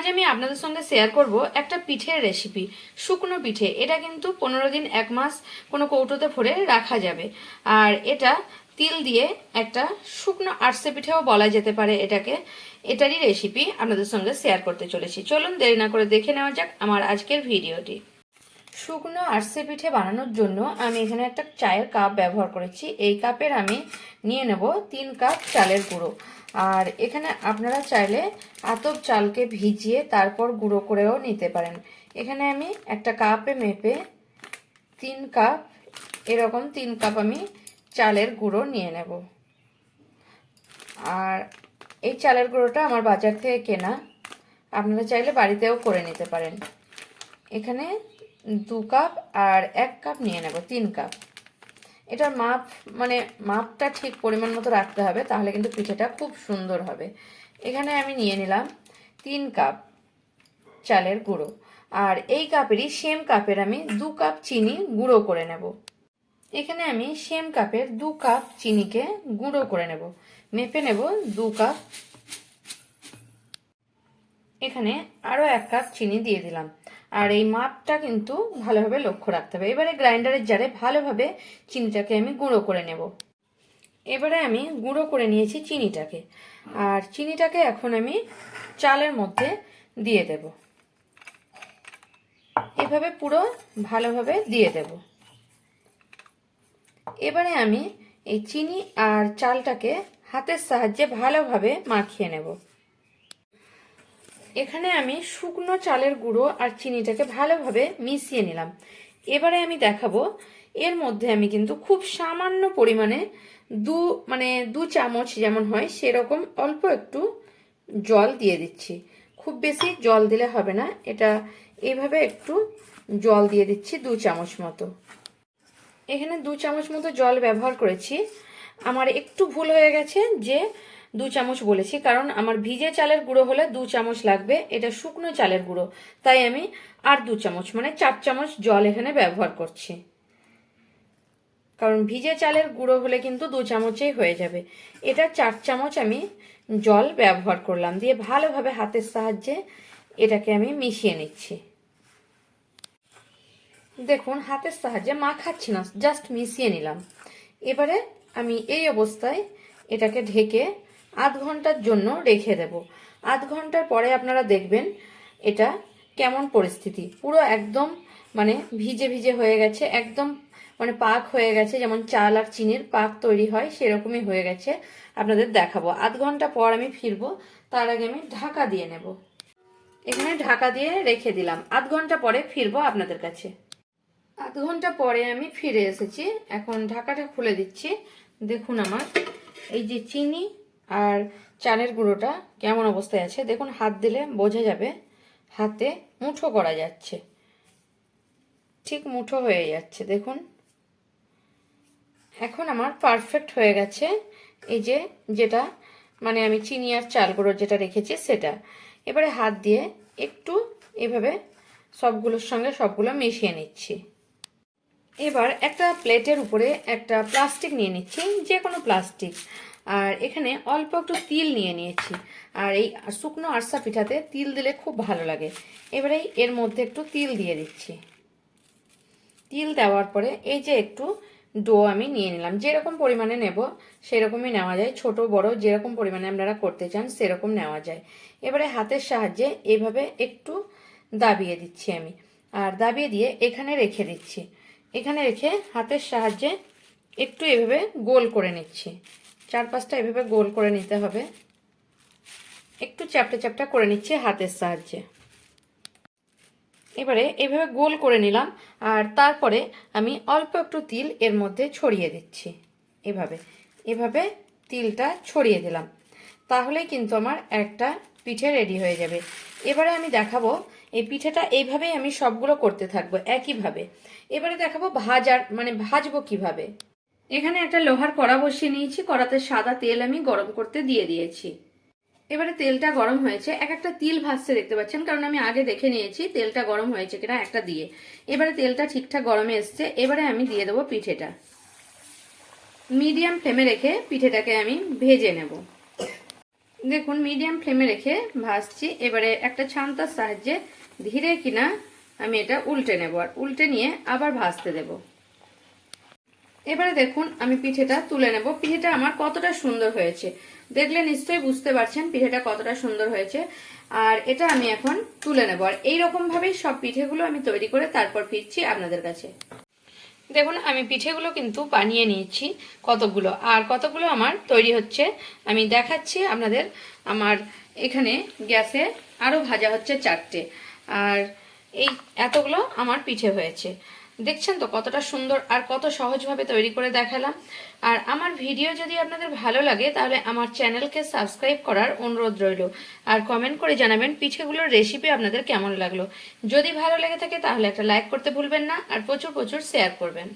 আজ আমি আপনাদের সঙ্গে শেয়ার করব একটা পিঠের রেসিপি শুকনো পিঠে, এটা কিন্তু পনেরো দিন, এক মাস কোনো কৌটোতে ভরে রাখা যাবে। আর এটা তিল দিয়ে একটা শুকনো আটসে পিঠেও বলা যেতে পারে এটাকে। এটারই রেসিপি আপনাদের সঙ্গে শেয়ার করতে চলেছি। চলুন দেরি না করে দেখে নেওয়া যাক আমার আজকের ভিডিওটি শুকনো আরসে পিঠে বানানোর জন্য আমি এখানে একটা চায়ের কাপ ব্যবহার করেছি। এই কাপের আমি নিয়ে নেব তিন কাপ চালের গুঁড়ো। আর এখানে আপনারা চাইলে আতপ চালকে ভিজিয়ে তারপর গুঁড়ো করেও নিতে পারেন। এখানে আমি একটা কাপে মেপে তিন কাপ, এরকম তিন কাপ আমি চালের গুঁড়ো নিয়ে নেব। আর এই চালের গুঁড়োটা আমার বাজার থেকে কেনা। আপনারা চাইলে বাড়িতেও করে নিতে পারেন। এখানে দু কাপ আর এক কাপ নিয়ে নেব, তিন কাপ। এটার মাপ মানে মাপটা ঠিক পরিমাণ মতো রাখতে হবে, তাহলে কিন্তু পিঠেটা খুব সুন্দর হবে। এখানে আমি নিয়ে নিলাম তিন কাপ চালের গুঁড়ো, আর এই কাপেরই সেম কাপের আমি দু কাপ চিনি গুঁড়ো করে নেব। এখানে আমি সেম কাপের দু কাপ চিনিকে গুঁড়ো করে নেব। মেপে নেব দু কাপ এখানে আরও এক কাপ চিনি দিয়ে দিলাম। আর এই মাপটা কিন্তু ভালোভাবে লক্ষ্য রাখতে হবে। এবারে গ্রাইন্ডারের জারে ভালোভাবে চিনিটাকে আমি গুঁড়ো করে নেব। এবারে আমি গুঁড়ো করে নিয়েছি চিনিটাকে। আর চিনিটাকে এখন আমি চালের মধ্যে দিয়ে দেব। এভাবে পুরো ভালোভাবে দিয়ে দেব। এবারে আমি এই চিনি আর চালটাকে হাতের সাহায্যে ভালোভাবে মাখিয়ে নেব। এখানে আমি শুকনো চালের গুঁড়ো আর চিনিটাকে ভালোভাবে মিশিয়ে নিলাম। এবারে আমি দেখাবো, এর মধ্যে আমি কিন্তু খুব সামান্য পরিমাণে দু মানে দু চামচ যেমন হয় সেরকম অল্প একটু জল দিয়ে দিচ্ছি। খুব বেশি জল দিলে হবে না, এটা এভাবে একটু জল দিয়ে দিচ্ছি দু চামচ মতো। এখানে দু চামচ মতো জল ব্যবহার করেছি। আমার একটু ভুল হয়ে গেছে যে দু চামচ বলেছি, কারণ আমার ভিজে চালের গুঁড়ো হলে দু চামচ লাগবে, এটা শুকনো চালের গুঁড়ো। তাই আমি আর দু চামচ মানে চার চামচ জল এখানে ব্যবহার করছি। কারণ ভিজে চালের গুঁড়ো হলে কিন্তু দু চামচেই হয়ে যাবে। এটা চার চামচ আমি জল ব্যবহার করলাম, দিয়ে ভালোভাবে হাতের সাহায্যে এটাকে আমি মিশিয়ে নিচ্ছি। দেখুন, হাতের সাহায্যে মাখাচ্ছি না, জাস্ট মিশিয়ে নিলাম। এবারে আমি এই অবস্থায় এটাকে ঢেকে আধ ঘণ্টার জন্য রেখে দেব। আধ ঘণ্টার পরে আপনারা দেখবেন এটা কেমন পরিস্থিতি। পুরো একদম মানে ভিজে ভিজে হয়ে গেছে, একদম মানে পাক হয়ে গেছে, যেমন চাল আর চিনির পাক তৈরি হয় সেরকমই হয়ে গেছে আপনাদের দেখাবো। আধ ঘণ্টা পর আমি ফিরবো, তার আগে আমি ঢাকা দিয়ে নেব। এখানে ঢাকা দিয়ে রেখে দিলাম। আধ ঘণ্টা পরে ফিরবো আপনাদের কাছে। আধ ঘণ্টা পরে আমি ফিরে এসেছি। এখন ঢাকাটা খুলে দিচ্ছি। দেখুন আমার, এই যে চিনি আর চালের গুঁড়োটা কেমন অবস্থায় আছে? দেখুন, হাত দিলে বোঝা যাবে। হাতে মুঠো করা যাচ্ছে। ঠিক মুঠো হয়ে যাচ্ছে, দেখুন। এখন আমার পারফেক্ট হয়ে গেছে। এই যে যেটা মানে আমি চিনি আর চাল গুঁড়ো যেটা রেখেছি সেটা। এবারে হাত দিয়ে একটু এভাবে সবগুলোর সঙ্গে সবগুলো মিশিয়ে নিচ্ছি। এবার একটা প্লেটের উপরে একটা প্লাস্টিক নিয়ে নিচ্ছি যে কোনো প্লাস্টিক আর এখানে অল্প একটু তিল নিয়ে নিয়েছি। আর এই শুকনো আরসা পিঠাতে তিল দিলে খুব ভালো লাগে। এবারে এর মধ্যে একটু তিল দিয়ে দিচ্ছি। তিল দেওয়ার পরে এই যে একটু ডো আমি নিয়ে নিলাম। যেরকম পরিমাণে নেব, সেরকমই নেওয়া যায়। ছোট, বড় যেরকম পরিমাণে আপনারা করতে চান, সেরকম নেওয়া যায়। এবারে হাতের সাহায্যে এভাবে একটু দাবিয়ে দিচ্ছি আমি। আর দাবিয়ে দিয়ে এখানে রেখে দিচ্ছি। এখানে রেখে হাতের সাহায্যে একটু এভাবে গোল করে নিচ্ছি। চারপাশটা এভাবে গোল করে নিতে হবে। একটু চ্যাপটা চ্যাপটা করে নিচ্ছি হাতের সাহায্যে। এবারে এভাবে গোল করে নিলাম, আর তারপরে আমি অল্প একটু তিল এর মধ্যে ছড়িয়ে দিচ্ছি। এভাবে এভাবে তিলটা ছড়িয়ে দিলাম। তাহলেই কিন্তু আমার একটা পিঠে রেডি হয়ে যাবে। এবারে আমি দেখাবো, এই পিঠেটা এইভাবেই আমি সবগুলো করতে থাকব, একইভাবে। এবারে দেখাবো ভাজার মানে ভাজবো কীভাবে। এখানে একটা লোহার কড়া বসিয়ে নিয়েছি। কড়াতে সাদা তেল আমি গরম করতে দিয়ে দিয়েছি। এবারে তেলটা গরম হয়েছে। এক একটা তিল ভাসছে দেখতে পাচ্ছেন, কারণ আমি আগে দেখে নিয়েছি তেলটা গরম হয়েছে কিনা একটা দিয়ে। এবারে তেলটা ঠিকঠাক গরমে এসছে। এবারে আমি দিয়ে দেবো পিঠেটা। মিডিয়াম ফ্লেমে রেখে পিঠেটাকে আমি ভেজে নেব। দেখুন, মিডিয়াম ফ্লেমে রেখে ভাজছি। এবারে একটা ছান্তার সাহায্যে ধীরে কিনা আমি এটা উল্টে নেব। আর উল্টে নিয়ে আবার ভাজতে দেব। এবারে দেখুন, আমি পিঠেটা তুলে নেব। পিঠেটা আমার কতটা সুন্দর হয়েছে। দেখলে নিশ্চয়ই বুঝতে পারছেন পিঠেটা কতটা সুন্দর হয়েছে। আর এটা আমি এখন তুলে নেব। আর এইরকম ভাবেই সব পিঠেগুলো আমি তৈরি করে তারপর ফিরছি আপনাদের কাছে। দেখুন, আমি পিঠেগুলো কিন্তু বানিয়ে নিয়েছি কতগুলো। আর কতগুলো আমার তৈরি হচ্ছে, আমি দেখাচ্ছি আপনাদের। আমার এখানে গ্যাসে আরও ভাজা হচ্ছে চারটে। আর এই এতগুলো আমার পিঠে হয়েছে। দেখছেন তো কতটা সুন্দর আর কত সহজভাবে তৈরি করে দেখালাম। আর আমার ভিডিও যদি আপনাদের ভালো লাগে, তাহলে আমার চ্যানেলকে সাবস্ক্রাইব করার অনুরোধ রইল। আর কমেন্ট করে জানাবেন পিঠেগুলোর রেসিপি আপনাদের কেমন লাগল। যদি ভালো লেগে থাকে, তাহলে একটা লাইক করতে ভুলবেন না। আর প্রচুর প্রচুর শেয়ার করবেন।